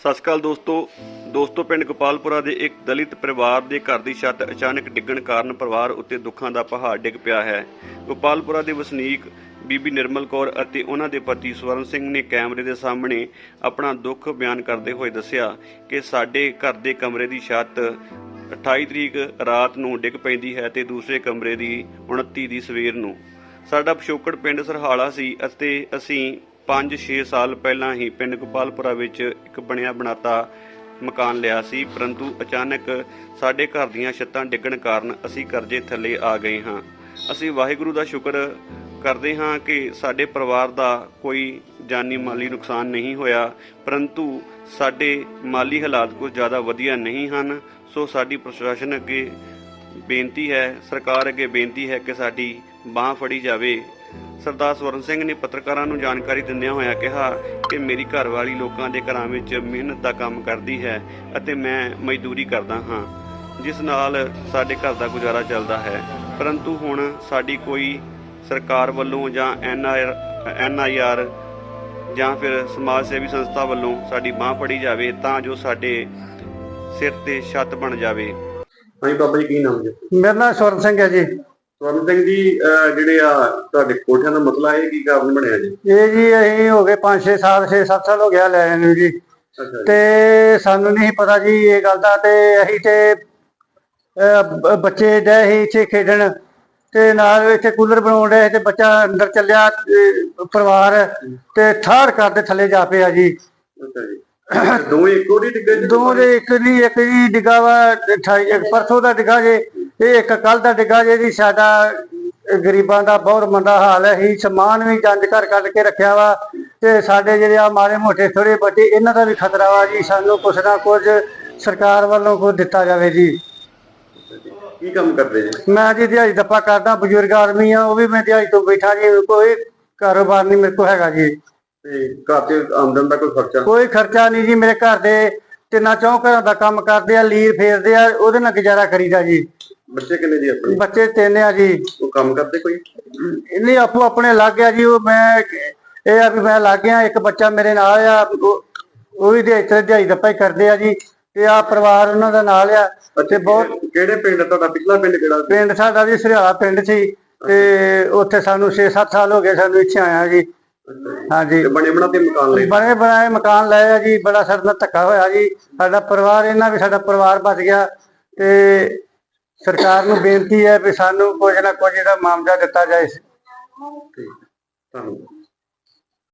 ਸਤਿ ਸ਼੍ਰੀ ਅਕਾਲ ਦੋਸਤੋ। ਦੋਸਤੋ, ਪਿੰਡ ਗੋਪਾਲਪੁਰਾ ਦੇ ਇੱਕ ਦਲਿਤ ਪਰਿਵਾਰ ਦੇ ਘਰ ਦੀ ਛੱਤ ਅਚਾਨਕ ਡਿੱਗਣ ਕਾਰਨ ਪਰਿਵਾਰ ਉੱਤੇ ਦੁੱਖਾਂ ਦਾ ਪਹਾੜ ਡਿੱਗ ਪਿਆ ਹੈ। ਗੋਪਾਲਪੁਰਾ ਦੇ ਵਸਨੀਕ ਬੀਬੀ ਨਿਰਮਲ ਕੌਰ ਅਤੇ ਉਹਨਾਂ ਦੇ ਪਤੀ ਸਵਰਨ ਸਿੰਘ ਨੇ ਕੈਮਰੇ ਦੇ ਸਾਹਮਣੇ ਆਪਣਾ ਦੁੱਖ ਬਿਆਨ ਕਰਦੇ ਹੋਏ ਦੱਸਿਆ ਕਿ ਸਾਡੇ ਘਰ ਦੇ ਕਮਰੇ ਦੀ ਛੱਤ 28 ਤਰੀਕ ਰਾਤ ਨੂੰ ਡਿੱਗ ਪੈਂਦੀ ਹੈ ਤੇ ਦੂਸਰੇ ਕਮਰੇ ਦੀ 29 ਦੀ ਸਵੇਰ ਨੂੰ। ਸਾਡਾ ਪਿਛੋਕੜ ਪਿੰਡ ਸਰਹਾਲਾ ਸੀ ਅਤੇ ਅਸੀਂ 5-6 ਸਾਲ ਪਹਿਲਾਂ ਹੀ ਪਿੰਡ ਗੋਪਾਲਪੁਰਾ ਵਿੱਚ ਇੱਕ ਬਣਿਆ ਬਣਾਤਾ ਮਕਾਨ ਲਿਆ ਸੀ, ਪਰੰਤੂ ਅਚਾਨਕ ਸਾਡੇ ਘਰ ਦੀਆਂ ਛੱਤਾਂ ਡਿੱਗਣ ਕਾਰਨ ਅਸੀਂ ਕਰਜ਼ੇ ਥੱਲੇ ਆ ਗਏ ਹਾਂ। ਅਸੀਂ ਵਾਹਿਗੁਰੂ ਦਾ ਸ਼ੁਕਰ ਕਰਦੇ ਹਾਂ ਕਿ ਸਾਡੇ ਪਰਿਵਾਰ ਦਾ ਕੋਈ ਜਾਨੀ ਮਾਲੀ ਨੁਕਸਾਨ ਨਹੀਂ ਹੋਇਆ, ਪਰੰਤੂ ਸਾਡੇ ਮਾਲੀ ਹਾਲਾਤ ਕੁਝ ਜ਼ਿਆਦਾ ਵਧੀਆ ਨਹੀਂ ਹਨ। ਸੋ ਸਾਡੀ ਪ੍ਰਸ਼ਾਸਨ ਅੱਗੇ ਬੇਨਤੀ ਹੈ, ਸਰਕਾਰ ਅੱਗੇ ਬੇਨਤੀ ਹੈ ਕਿ ਸਾਡੀ ਬਾਹ ਫੜੀ ਜਾਵੇ। ਸਰਦਾਰ ਸਵਰਨ ਸਿੰਘ ਨੇ ਪੱਤਰਕਾਰਾਂ ਨੂੰ ਜਾਣਕਾਰੀ ਦਿੰਦਿਆਂ ਹੋਇਆ ਕਿਹਾ ਕਿ ਮੇਰੀ ਘਰਵਾਲੀ ਲੋਕਾਂ ਦੇ ਘਰਾਂ ਵਿੱਚ ਮਿਹਨਤ ਦਾ ਕੰਮ ਕਰਦੀ ਹੈ ਅਤੇ ਮੈਂ ਮਜ਼ਦੂਰੀ ਕਰਦਾ ਹਾਂ ਜਿਸ ਨਾਲ ਸਾਡੇ ਘਰ ਦਾ ਗੁਜ਼ਾਰਾ ਚੱਲਦਾ ਹੈ। ਪਰੰਤੂ ਹੁਣ ਸਾਡੀ ਕੋਈ ਸਰਕਾਰ ਵੱਲੋਂ ਜਾਂ ਐਨਆਈਆਰ ਜਾਂ ਫਿਰ ਸਮਾਜ ਸੇਵੀ ਸੰਸਥਾ ਵੱਲੋਂ ਸਾਡੀ ਬਾਹ ਫੜੀ ਜਾਵੇ ਤਾਂ ਜੋ ਸਾਡੇ ਸਿਰ ਤੇ ਛੱਤ ਬਣ ਜਾਵੇ। ਹਾਂਜੀ ਬਾਬਾ ਜੀ ਕੀ ਨਾਮ ਜੀ? ਮੇਰਾ ਨਾਮ ਸਵਰਨ ਸਿੰਘ ਹੈ ਜੀ। ਸਵਰਨ ਸਿੰਘ ਜੀ ਅਹ ਜਿਹੜੇ ਆ ਤੁਹਾਡੇ ਕੋਠਿਆਂ ਦਾ ਮਸਲਾ ਇਹ ਕੀ ਕਾਰਨ ਬਣਿਆ ਜੀ? ਇਹ ਜੀ ਅਸੀਂ ਹੋ ਗਏ 5-6 ਸਾਲ 6-7 ਸਾਲ ਹੋ ਗਿਆ ਲੈ ਨੂੰ ਜੀ। ਅੱਛਾ ਤੇ ਸਾਨੂੰ ਨਹੀਂ ਪਤਾ ਜੀ ਇਹ ਗੱਲ ਦਾ ਤੇ ਅਸੀਂ ਤੇ ਅਹ, ਬ- ਬੱਚੇ ਡੇ ਸੀ ਇੱਥੇ ਖੇਡਣ। ਤੇ ਨਾਲ ਇੱਥੇ ਕੂਲਰ ਬਣਾਉਣ ਡਏ ਤੇ ਬੱਚਾ ਅੰਦਰ ਚੱਲਿਆ ਪਰਿਵਾਰ ਤੇ ਠਾੜ ਕਰਦੇ ਥੱਲੇ ਜਾ ਪਿਆ ਜੀ। ਅੱਛਾ ਜੀ। ਦੋਵੇਂ ਇੱਕੋ ਦੀ ਡਿੱਗੇ ਜੀ ਦੋ ਦੇ ਇੱਕ ਨਹੀਂ ਇੱਕ ਜੀ ਡਿੱਗਾ ਵਾ 28 ਇੱਕ ਪਰਸੋਂ ਦਾ ਡਿੱਗਾ ਜੇ। ਇਹ ਇੱਕ ਕੱਲ ਦਾ ਡਿੱਗਾ ਜੇ ਜੀ ਸਾਡਾ ਗਰੀਬਾਂ ਦਾ ਬਹੁਤ ਮੰਦਾ ਹਾਲ ਹੈ। ਹੀ ਸਮਾਨ ਵੀ ਜੰਜ ਕਰ ਕੱਢ ਕੇ ਰੱਖਿਆ ਵਾ ਤੇ ਸਾਡੇ ਜਿਹੜੇ ਆ ਮਾਰੇ ਮੋਟੇ ਥੋੜੇ ਬੱਚੇ ਇਹਨਾਂ ਦਾ ਵੀ ਖਤਰਾ ਵਾ ਜੀ। ਸਾਨੂੰ ਕੁਛ ਨਾ ਕੁਝ ਸਰਕਾਰ ਵੱਲੋਂ ਕੋਈ ਦਿੱਤਾ ਜਾਵੇ ਜੀ। ਕੀ ਕੰਮ ਕਰਦੇ ਜੀ? ਮੈਂ ਜੀ ਦਿਹਾੜੀ ਦੱਪਾ ਕਰਦਾ ਬਜ਼ੁਰਗ ਆਦਮੀ ਆ ਉਹ ਵੀ ਮੈਂ ਦਿਹਾੜੀ ਤੋਂ ਬੈਠਾ ਜੀ ਕੋਈ ਕਾਰੋਬਾਰ ਨਹੀਂ ਮੇਰੇ ਕੋਲ ਹੈਗਾ ਜੀ। ਤੇ ਘਰ ਆਮਦਨ ਦਾ ਕੋਈ ਖਰਚਾ? ਕੋਈ ਖਰਚਾ ਨਹੀਂ ਜੀ ਮੇਰੇ ਘਰ ਦੇ ਤਿੰਨਾਂ ਚੌਂ ਘਰਾਂ ਦਾ ਕੰਮ ਕਰਦੇ ਆ ਲੀਰ ਫੇਰਦੇ ਆ ਉਹਦੇ ਨਾਲ ਗੁਜ਼ਾਰਾ ਕਰੀਦਾ ਜੀ। ਬੱਚੇ ਕਿੰਨੇ ਜੀ ਆਪਣੇ? ਬੱਚੇ ਤਿੰਨ ਆ ਜੀ। ਉਹ ਕੰਮ ਕਰਦੇ ਕੋਈ? ਨਹੀਂ ਆਪੋ ਆਪਣੇ ਲੱਗ ਗਿਆ ਜੀ ਉਹ ਮੈਂ ਇਹ ਆ ਵੀ ਮੈਂ ਲੱਗ ਗਿਆ ਇੱਕ ਬੱਚਾ ਮੇਰੇ ਨਾਲ ਆ ਉਹ ਵੀ ਦੇ ਇੱਥੇ ਦਿਹਾੜੀ ਦੱਪਾ ਹੀ ਕਰਦੇ ਆ ਜੀ ਤੇ ਆ ਪਰਿਵਾਰ ਉਹਨਾਂ ਦਾ ਨਾਲ ਆ ਅੱਛਾ ਬਹੁਤ ਕਿਹੜੇ ਪਿੰਡ? ਤੁਹਾਡਾ ਪਿਛਲਾ ਪਿੰਡ ਕਿਹੜਾ? ਪਿੰਡ ਸਾਡਾ ਵੀ ਸਰਿਆਲਾ ਪਿੰਡ ਸੀ ਤੇ ਉੱਥੇ ਸਾਨੂੰ 6-7 ਸਾਲ ਹੋ ਗਏ ਸਾਨੂੰ ਇੱਥੇ ਆਇਆ ਜੀ। ਜੀ। ਹਾਂਜੀ। ਤੇ ਬਣੇ ਬਣਾ ਤੇ ਮਕਾਨ ਲਏ? ਬਣੇ ਬਣਾਏ ਮਕਾਨ ਲਏ ਆ ਜੀ ਬੜਾ ਸਾਡੇ ਧੱਕਾ ਹੋਇਆ ਜੀ ਸਾਡਾ ਪਰਿਵਾਰ ਇਹਨਾਂ ਵੀ ਸਾਡਾ ਪਰਿਵਾਰ ਬਚ ਗਿਆ ਤੇ ਸਰਕਾਰ ਨੂੰ ਬੇਨਤੀ ਹੈ ਵੀ ਸਾਨੂੰ ਕੁਝ ਨਾ ਕੁਝ ਇਹਦਾ ਮਾਮਲਾ ਦਿੱਤਾ ਜਾਏ। ਠੀਕ ਧੰਨਵਾਦ।